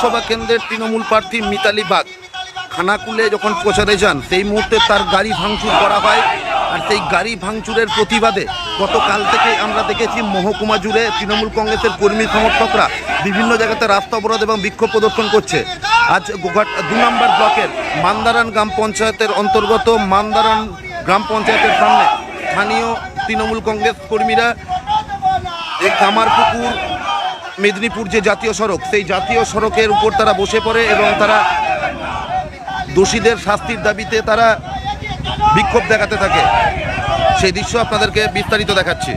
লোকসভা কেন্দ্রের তৃণমূল প্রার্থী মিতালি বাগ। খানাকুলে যখন প্রচারে যান, সেই মুহূর্তে তার গাড়ি ভাঙচুর করা হয় আর সেই গাড়ি ভাঙচুরের প্রতিবাদে গতকাল থেকে আমরা দেখেছি মহকুমা জুড়ে তৃণমূল কংগ্রেসের কর্মী সমর্থকরা বিভিন্ন জায়গাতে রাস্তা অবরোধ এবং বিক্ষোভ প্রদর্শন করছে। আজ গোঘাট দু নম্বর ব্লকের মান্দারান গ্রাম পঞ্চায়েতের অন্তর্গত মান্দারান গ্রাম পঞ্চায়েতের সামনে স্থানীয় তৃণমূল কংগ্রেস কর্মীরা এই কামারপুকুর মেদিনীপুর যে জাতীয় সড়ক, সেই জাতীয় সড়কের উপর তারা বসে পড়ে এবং তারা দোষীদের শাস্তির দাবিতে তারা বিক্ষোভ দেখাতে থাকে। সেই দৃশ্য আপনাদেরকে বিস্তারিত দেখাচ্ছি।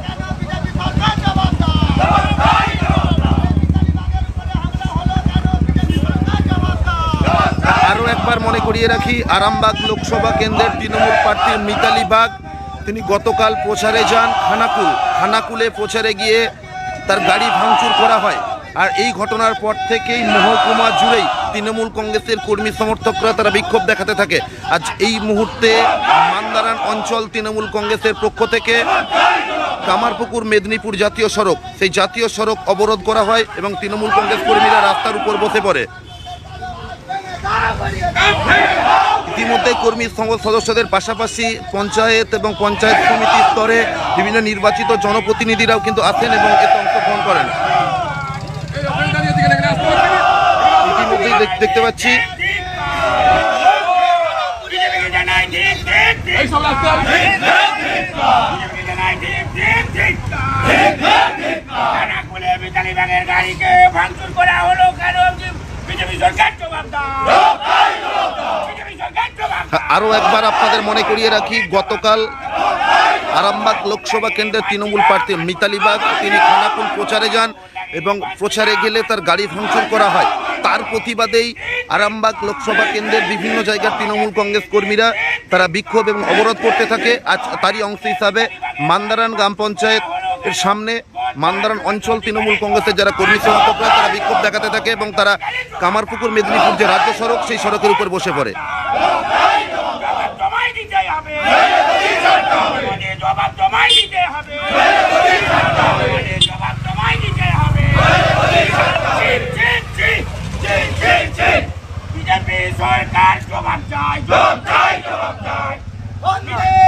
আরও একবার মনে করিয়ে রাখি, আরামবাগ লোকসভা কেন্দ্রের তৃণমূল প্রার্থী মিতালি বাগ, তিনি গতকাল প্রচারে যান খানাকুল। খানাকুলে প্রচারে গিয়ে তার গাড়ি ভাঙচুর করা হয়। আর এই ঘটনার পর থেকেই মহকুমা জুড়েই তৃণমূল কংগ্রেসের কর্মী সমর্থকরা তারা বিক্ষোভ দেখাতে থাকে। আজ এই মুহূর্তে মান্দারান অঞ্চল তৃণমূল কংগ্রেসের পক্ষ থেকে কামারপুকুর মেদিনীপুর জাতীয় সড়ক, সেই জাতীয় সড়ক অবরোধ করা হয় এবং তৃণমূল কংগ্রেস কর্মীরা রাস্তার উপর বসে পড়ে। ইতিমধ্যে কর্মী সদস্যদের পাশাপাশি পঞ্চায়েত এবং পঞ্চায়েত সমিতি স্তরে বিভিন্ন নির্বাচিত জনপ্রতিনিধিরাও কিন্তু আসেন এবং এতে করেন। দেখতে পাচ্ছি। আরও একবার আপনাদের মনে করিয়ে রাখি গতকাল আরামবাগ লোকসভা কেন্দ্রের তৃণমূল প্রার্থী মিতালি বাগ, তিনি খানাকুল প্রচারে যান এবং প্রচারে গেলে তার গাড়ি ভাঙচুর করা হয়। তার প্রতিবাদেই আরামবাগ লোকসভা কেন্দ্রের বিভিন্ন জায়গার তৃণমূল কংগ্রেস কর্মীরা তারা বিক্ষোভ এবং অবরোধ করতে থাকে। আজ তারই অংশ হিসাবে মান্দারান গ্রাম পঞ্চায়েত এর সামনে মান্দারান অঞ্চল তৃণমূল কংগ্রেসের যারা কর্মী সমর্থকরা তারা বিক্ষোভ দেখাতে থাকে এবং তারা কামারপুকুর, মেদিনীপুর যে রাজ্য সড়ক, সেই সড়কের উপর বসে পড়ে। জবাব তোমায় দিতে হবে। তোমায় হবে। সরকার জবাব চাই জবাব চাই জবাব চাই